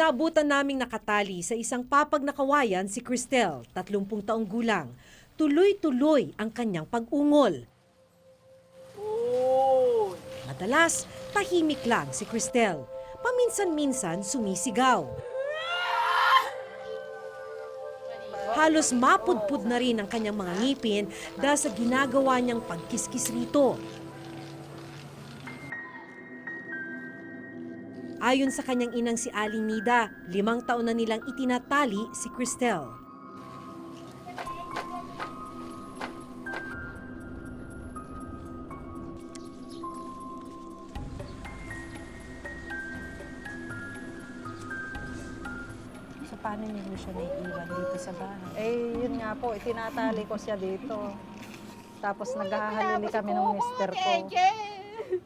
Naabutan naming nakatali sa isang papag na kawayan si Cristel, 30 taong gulang. Tuloy-tuloy ang kanyang pag-ungol. Madalas, tahimik lang si Cristel. Paminsan-minsan sumisigaw. Halos mapudpud na rin ang kanyang mga ngipin dahil sa ginagawa niyang pagkiskis rito. Ayon sa kanyang inang si Aling Nida, limang taon na nilang itinatali si Cristel. So paano niyo po siya naiiwan dito sa bahay? Eh, yun nga po, itinatali ko siya dito. Tapos naghahalili kami ng mister ko.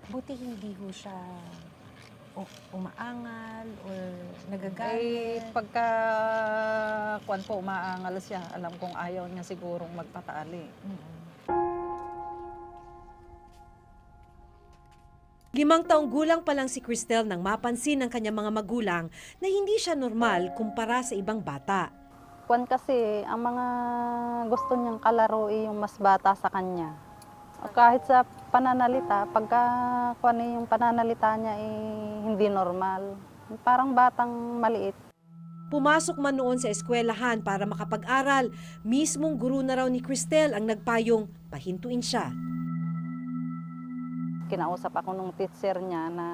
Buti hindi ho siya umaangal or nagagalit. Eh, pagka kwan po, umaangal siya. Alam kong ayaw niya sigurong magpatali. Mm-mm. Limang taong gulang pa lang si Cristel nang mapansin ng kanyang mga magulang na hindi siya normal kumpara sa ibang bata. Kwan kasi, ang mga gusto niyang kalaro eh, yung mas bata sa kanya. Kahit sa pananalita, pagka kwan eh, yung pananalita niya eh, hindi normal. Parang batang maliit. Pumasok man noon sa eskwelahan para makapag-aral, mismong guru na raw ni Cristel ang nagpayong pahintuin siya. kinausap ako nung teacher niya na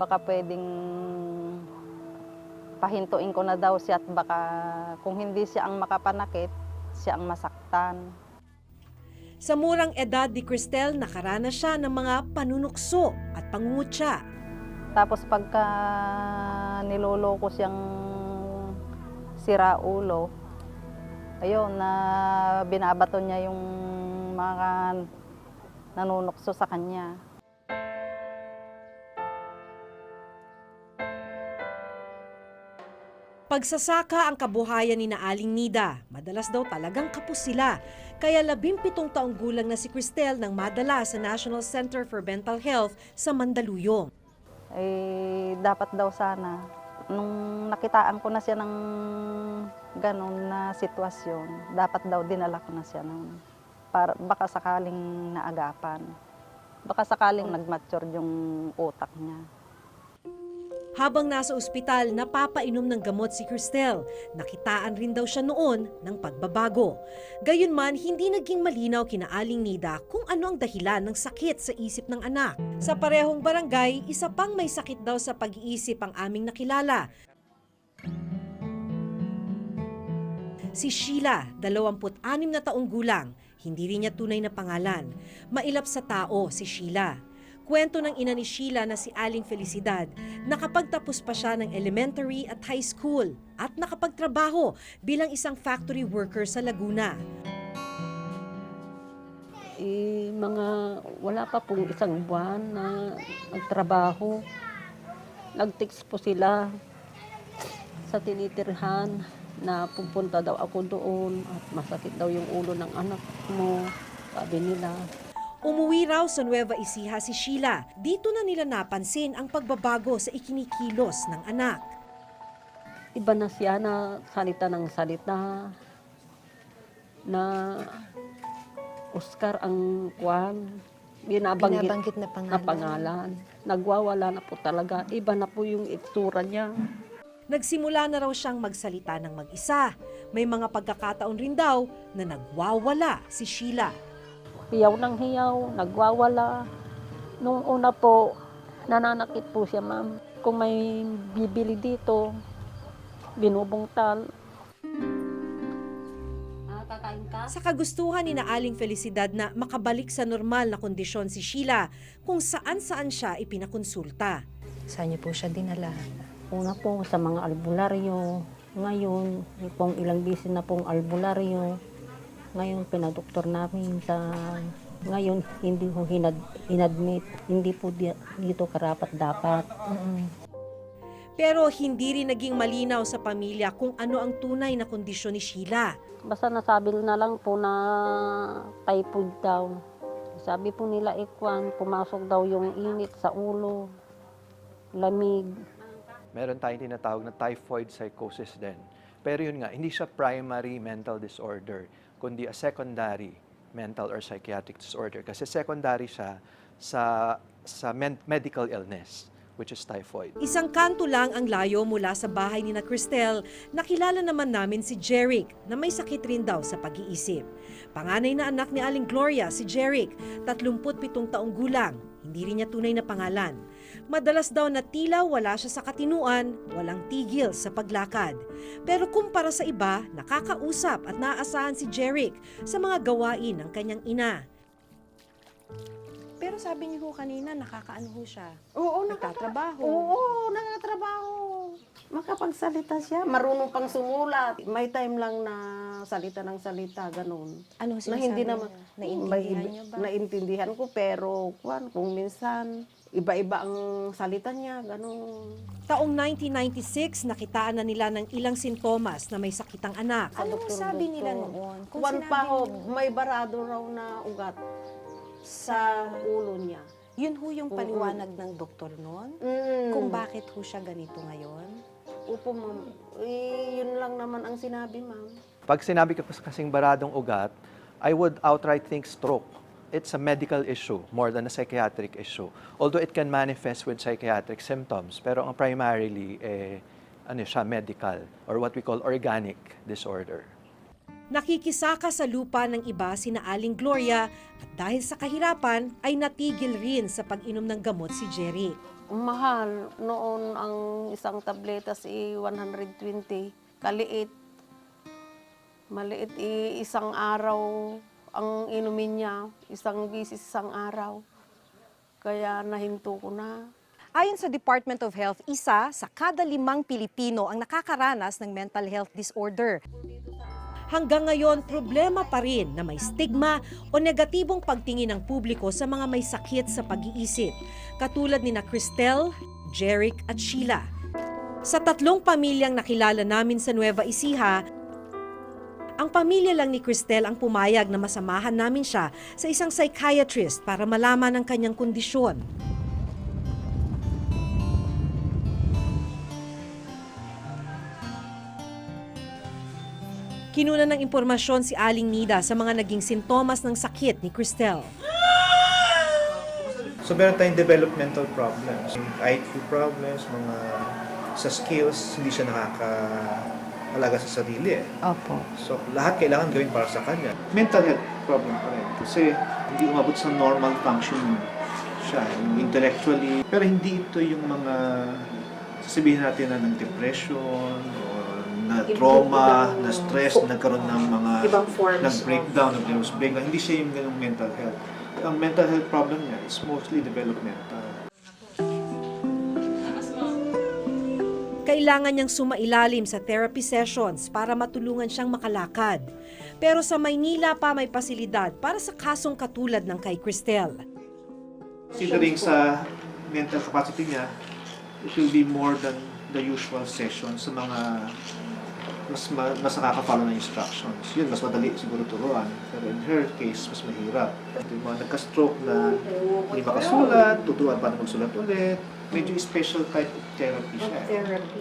baka pwedeng pahintuin ko na daw siya at baka kung hindi siya ang makapanakit, siya ang masaktan. Sa murang edad ni Cristel, nakaranas siya ng mga panunukso at pangungutya. Tapos pagka niloloko siyang sira ulo, ayun, na binabato niya yung mga nanunukso sa kanya. Pagsasaka ang kabuhayan ni na Aling Nida. Madalas daw talagang kapos sila. Kaya labimpitong taong gulang na si Cristel nang madala sa National Center for Mental Health sa Mandaluyong. eh dapat daw sana nung nakitaan ko na siya ng ganun na sitwasyon, dapat daw dinala ko na siya noon. Para baka sakaling naagapan. Baka sakaling nagmature yung utak niya. Habang nasa ospital, napapainom ng gamot si Cristel. Nakitaan rin daw siya noon ng pagbabago. Gayunman, hindi naging malinaw kina Aling Nida kung ano ang dahilan ng sakit sa isip ng anak. Sa parehong barangay, isa pang may sakit daw sa pag-iisip ang aming nakilala. Si Sheila, 26 na taong gulang. Hindi rin niya tunay na pangalan. Mailap sa tao si Sheila. Kwento ng ina ni Sheila na si Aling Felicidad, nakapagtapos pa siya ng elementary at high school at nakapagtrabaho bilang isang factory worker sa Laguna. eh, mga wala pa pong isang buwan na nagtrabaho. Nag-text po sila sa tinitirhan na pupunta daw ako doon at masakit daw yung ulo ng anak mo, sabi nila. Umuwi raw sa Nueva Ecija si Sheila. Dito na nila napansin ang pagbabago sa ikinikilos ng anak. Iba na siya na salita ng salita na Oscar ang kwan, binabanggit Binabanggit na pangalan. na pangalan. Nagwawala na po talaga. Iba na po yung itsura niya. Nagsimula na raw siyang magsalita ng mag-isa. May mga pagkakataon rin daw na nagwawala si Sheila. Hiyaw ng hiyaw, nagwawala. Nung una po, nananakit po siya, ma'am. Kung may bibili dito, binubungtal. Sa kagustuhan ni na Aling Felicidad na makabalik sa normal na kondisyon si Sheila kung saan-saan siya ipinakonsulta. Saan niyo po siya dinala? Una po sa mga albularyo. Ngayon, pong ilang bisis na pong albularyo. Ngayon, pinadoktor namin sa... Ngayon, hindi po hinad, inadmit. Hindi po di- dito karapat dapat. Mm-mm. Pero hindi rin naging malinaw sa pamilya kung ano ang tunay na kondisyon ni Sheila. Basta nasabi na lang po na typhoid daw. Sabi po nila, ikwan, pumasok daw yung init sa ulo, lamig. Meron tayong tinatawag na typhoid psychosis din. Pero yun nga, hindi siya primary mental disorder, kundi a secondary mental or psychiatric disorder. Kasi secondary siya sa, sa men- medical illness, which is typhoid. Isang kanto lang ang layo mula sa bahay ni na Cristel, nakilala naman namin si Jeric na may sakit rin daw sa pag-iisip. Panganay na anak ni Aling Gloria, si Jeric, 37 taong gulang, hindi rin niya tunay na pangalan. Madalas daw na tila wala siya sa katinuan, walang tigil sa paglakad. Pero kumpara sa iba, nakakausap at naaasahan si Jeric sa mga gawain ng kanyang ina. Pero sabi niyo ho kanina, nakakaano ho siya. Oo, Nagtatrabaho. Oo, nakatrabaho. Makapagsalita siya. Marunong pang sumulat. May time lang na salita ng salita, ganun. Ano Na sinasabi hindi naman, niya? Naiintindihan may- niyo ba? Naintindihan ko, pero kwan, kung minsan, iba-iba ang salita niya, ganun. Taong 1996, nakitaan na nila ng ilang sintomas na may sakit ang anak. Ano Doktor, sabi nila doktor. noon? Kung Kwan sinabi pa ho, niyo- may barado raw na ugat sa ulo niya. Yun ho yung paliwanag ng doktor noon? Mm. Kung bakit ho siya ganito ngayon? Upo, ma'am. Eh, yun lang naman ang sinabi, ma'am. Pag sinabi ka pa kasing baradong ugat, I would outright think stroke. It's a medical issue more than a psychiatric issue. Although it can manifest with psychiatric symptoms, pero ang primarily, eh, ano siya, medical or what we call organic disorder. Nakikisaka sa lupa ng iba sina Aling Gloria at dahil sa kahirapan ay natigil rin sa pag-inom ng gamot si Jerry. Mahal. Noon ang isang tabletas i 120. Kaliit. Maliit i isang araw ang inumin niya. Isang bisis isang araw. Kaya nahinto ko na. Ayon sa Department of Health, isa sa kada limang Pilipino ang nakakaranas ng mental health disorder. Hanggang ngayon, problema pa rin na may stigma o negatibong pagtingin ng publiko sa mga may sakit sa pag-iisip, katulad ni na Cristel, Jeric at Sheila. Sa tatlong pamilyang nakilala namin sa Nueva Ecija, ang pamilya lang ni Cristel ang pumayag na masamahan namin siya sa isang psychiatrist para malaman ang kanyang kondisyon. Kinuna ng impormasyon si Aling Nida sa mga naging sintomas ng sakit ni Cristel. So meron tayong developmental problems, IQ problems, mga sa skills, hindi siya nakaka-alaga sa sarili. Eh. Opo. So lahat kailangan gawin para sa kanya. Mental health problem pa rin. Kasi hindi umabot sa normal function siya, yung intellectually. Pero hindi ito yung mga sasabihin natin na ng depression or na trauma, na stress, na nagkaroon ng mga nag-breakdown, nag-nervous breakdown. Hindi siya yung ganung mental health. Ang mental health problem niya is mostly developmental. Kailangan niyang sumailalim sa therapy sessions para matulungan siyang makalakad. Pero sa Maynila pa may pasilidad para sa kasong katulad ng kay Cristel. Considering sa mental capacity niya, it will be more than the usual session sa mga mas ma, mas nakaka-follow ng instructions. Yun, mas madali siguro turuan. Pero in her case, mas mahirap. Yung mga nagka-stroke na hindi makasulat, tuturuan paano magsulat ulit. Medyo special type of therapy siya. Therapy.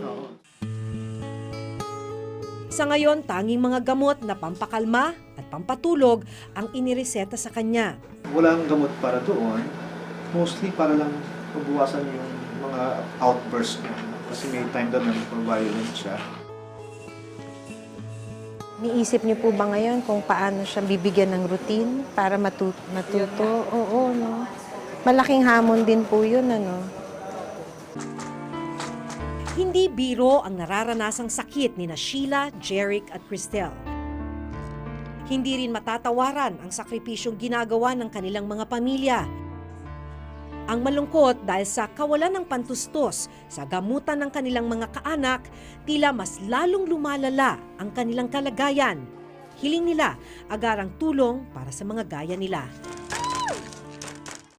Sa ngayon, tanging mga gamot na pampakalma at pampatulog ang inireseta sa kanya. Walang gamot para doon. Mostly para lang mabuwasan yung mga outbursts niya. Kasi may time doon na violent siya. Niisip niyo po ba ngayon kung paano siya bibigyan ng routine para matu- matuto? Oo, no? Malaking hamon din po yun, ano? Hindi biro ang nararanasang sakit ni na Sheila, Jeric at Cristel. Hindi rin matatawaran ang sakripisyong ginagawa ng kanilang mga pamilya. Ang malungkot dahil sa kawalan ng pantustos sa gamutan ng kanilang mga kaanak, tila mas lalong lumalala ang kanilang kalagayan. Hiling nila agarang tulong para sa mga gaya nila.